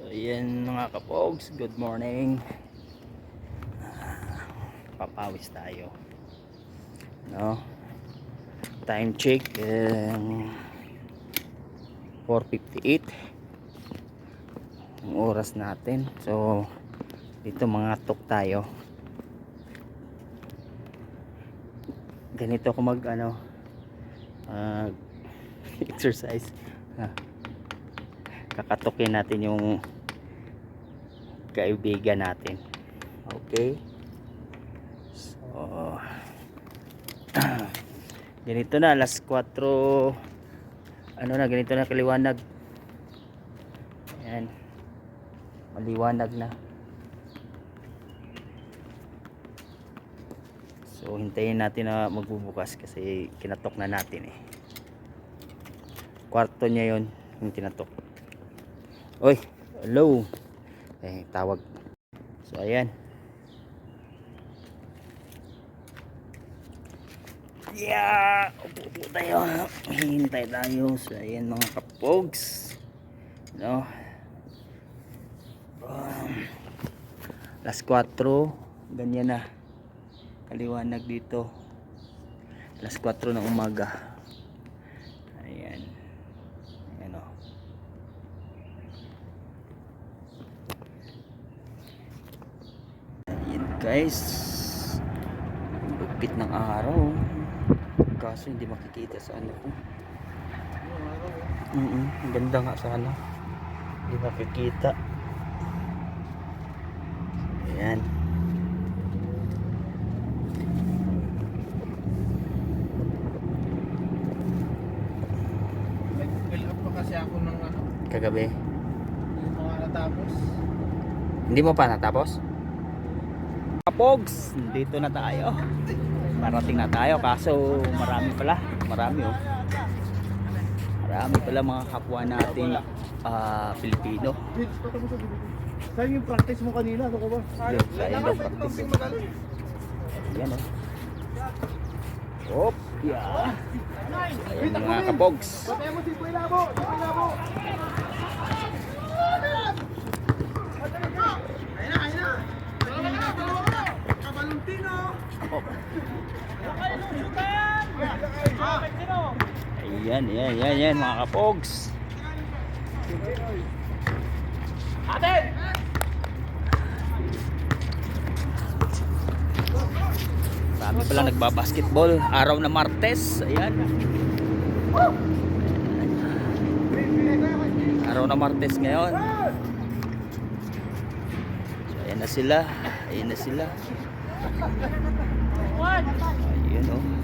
So yan mga kapogs, good morning. Ah, Papawis tayo. No? Time check um, 4:58. Ang oras natin. So dito mga tok tayo. Ganito ako mag ano ah, exercise. Ah kakatukin natin yung kaibigan natin. Okay. So ganito na alas 4 ano na ganito na kaliwanag. Yan maliwanag na. So hintayin natin na magbubukas kasi kinatok na natin eh. Kwarto niya yon yung tinatok Oy, hello. Eh, tawag. So, ayan. Yeah! Upo upo tayo. Hintay tayo. So, ayan mga kapogs. No? Um, alas 4. Ganyan na. Kaliwanag dito. Alas 4 ng umaga. Ayan. Ayan o. Ayan guys. Lupit ng araw. Kaso hindi makikita sa ano ko. Mm -mm, ganda nga sana. Hindi makikita. Ayan. Nag-fill up pa kasi ako ng ano, Kagabi. yung mga natapos. Hindi mo pa natapos? Kapogs, dito na tayo. Parating na tayo kaso marami pala. Marami oh. Marami pala mga kapwa nating ah, Pilipino. Saan yung practice mo kanina? Ano ka ba? Yun, sayang daw practice. Ayan oh. Hop, yeah. Ayan mga kapogs. Patay mo si Kuya Labo! Si Kuya Labo! Ayun na, ayun na! Kabalutino! Oh. Ayan, ayan, ayan, ayan mga kapogs. Atin! Marami pala nagbabasketball. Araw na Martes. Ayan. Araw na Martes ngayon. So, ayan na sila. Ayan na sila. Ayan oh.